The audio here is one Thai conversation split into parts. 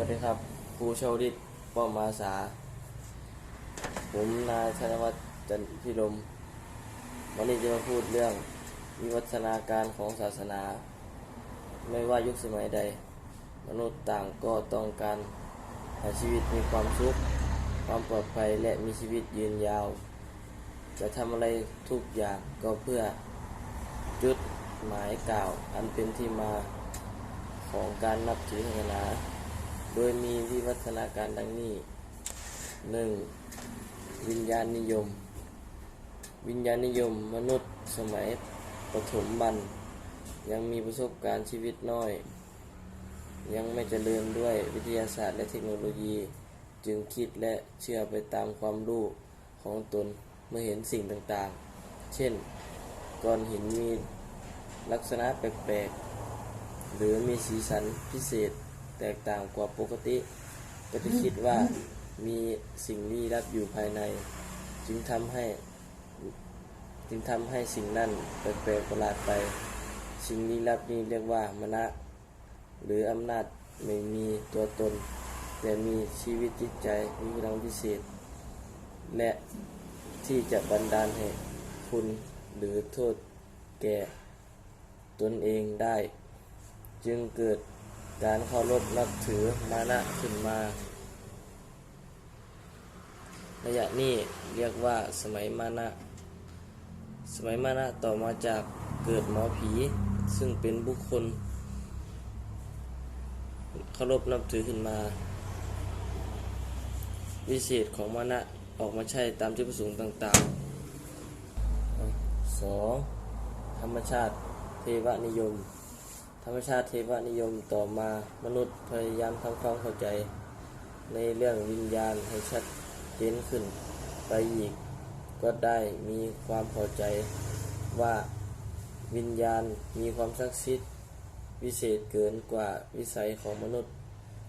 วัสดีครับครูโชาวดิตป้อมมาสา ผมนายธนวัฒน์จันพิรมวันนี้จะมาพูดเรื่องวิวัฒนาการของศาสนา ไม่ว่ายุคสมัยใด มนุษย์ต่างก็ต้องการให้ชีวิตมีความสุข ความปลอดภัยและมีชีวิตยืนยาว จะทำอะไรทุกอย่างก็เพื่อจุดหมายกล่าว อันเป็นที่มาของการนับถือศาสนา โดยมีวิวัฒนาการดังนี้ 1. วิญญาณนิยม วิญญาณนิยมมนุษย์สมัยปฐมบันยังมีประสบการณ์ชีวิตน้อย ยังไม่เจริญด้วยวิทยาศาสตร์และเทคโนโลยี จึงคิดและเชื่อไปตามความรู้ของตนเมื่อเห็นสิ่งต่างๆ เช่น ก้อนหินมีลักษณะแปลกๆ หรือมีสีสันพิเศษ แตกต่างกว่าปกติ ก็จะคิดว่ามีสิ่งลี้ลับอยู่ภายใน จึงทำให้ จึงทำให้สิ่งนั้นแปลกๆประหลาดไป สิ่งลี้ลับนี้เรียกว่ามณะหรืออำนาจไม่มีตัวตน แต่มีชีวิตจิตใจมีพลังพิเศษ และที่จะบันดาลให้คุณหรือโทษแก่ตนเองได้ จึงเกิด การเคารพนับถือมานะขึ้นมาระยะนี้เรียกว่าสมัยมานะ สมัยมานะต่อมาจากเกิดหมอผี ซึ่งเป็นบุคคลเคารพนับถือขึ้นมา วิเศษของมานะออกมาใช้ตามจุดประสงค์ต่างๆ 2. ธรรมชาติเทวนิยม รรมชาติเทวนิยมต่อมามนุษย์พยายามทำความเข้าใจ ในเรื่องวิญญาณให้ชัดเจนขึ้น ไปอีกก็ได้มีความพอใจว่าวิญญาณมีความศักดิ์สิทธิ์วิเศษเกินกว่าวิสัยของมนุษย์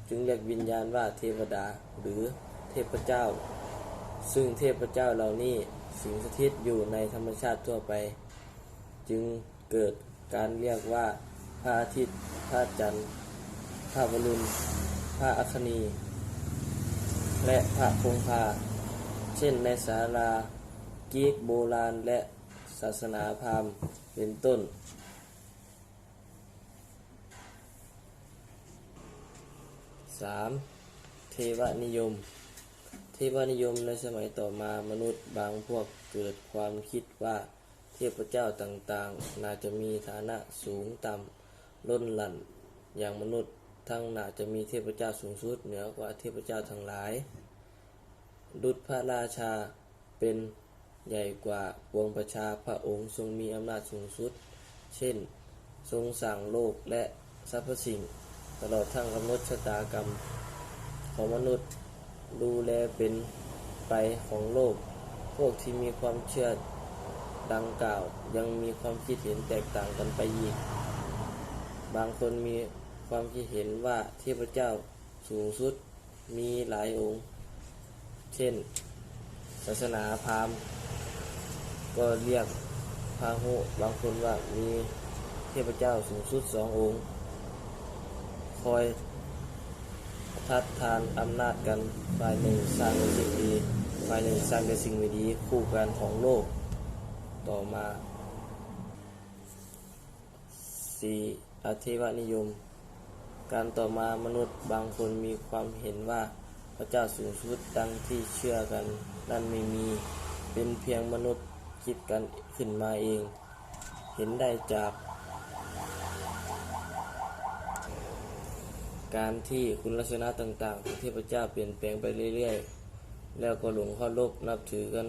จึงเรียกวิญญาณว่าเทวดาหรือเทพเจ้า ซึ่งเทพเจ้าเหล่านี้สิงสถิตอยู่ในธรรมชาติทั่วไป จึงเกิดการเรียกว่า พระอาทิตย์ พระจันทร์ พระวรุณ พระอัคนี และพระคงคา เช่นในศาลากีกโบราณและศาสนาพราหมณ์เป็นต้น 3. เทวนิยม เทวนิยมในสมัยต่อมามนุษย์บางพวกเกิดความคิดว่าเทพเจ้าต่างๆน่าจะมีฐานะสูงต่ำ ล้นหลั่นอย่างมนุษย์ทั้งน่าจะมีเทพเจ้าสูงสุดเหนือกว่าเทพเจ้าทั้งหลาย ดุจพระราชาเป็นใหญ่กว่าปวงประชาพระองค์ทรงมีอำนาจสูงสุด เช่น ทรงสั่งโลกและสรรพสิ่ง ตลอดทั้งกำหนดชะตากรรม ของมนุษย์ดูแลเป็นไปของโลก พวกที่มีความเชื่อดังกล่าวยังมีความคิดเห็นแตกต่างกันไปอีก บางคนมีความคิดเห็นว่าเทพเจ้าสูงสุดมีหลายองค์ เช่น ศาสนาพราหมณ์ก็เรียกพาหุบางคนว่ามีเทพเจ้าสูงสุดสององค์ คอยทัดทานอำนาจกันฝ่ายหนึ่งสร้างแต่สิ่งดีฝ่ายหนึ่งสร้างแต่สิ่งไม่ดีคู่กันของโลกต่อมา 4. อาเทวนิยม การต่อมามนุษย์บางคนมีความเห็นว่าพระเจ้าสูงสุดดังที่เชื่อกันนั่นไม่มีเป็นเพียงมนุษย์คิดกันขึ้นมาเอง เห็นได้จาก การที่คุณลักษณะต่างๆของเทพเจ้าเปลี่ยนแปลงไปเรื่อยๆ แล้วก็หลงข้ารบนับถือกัน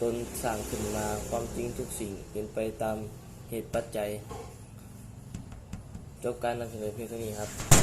ตนสร้างขึ้นมาความจริงทุกสิ่งเป็นไปตามเหตุปัจจัย จบการนำเสนอเพียงเท่านี้ครับ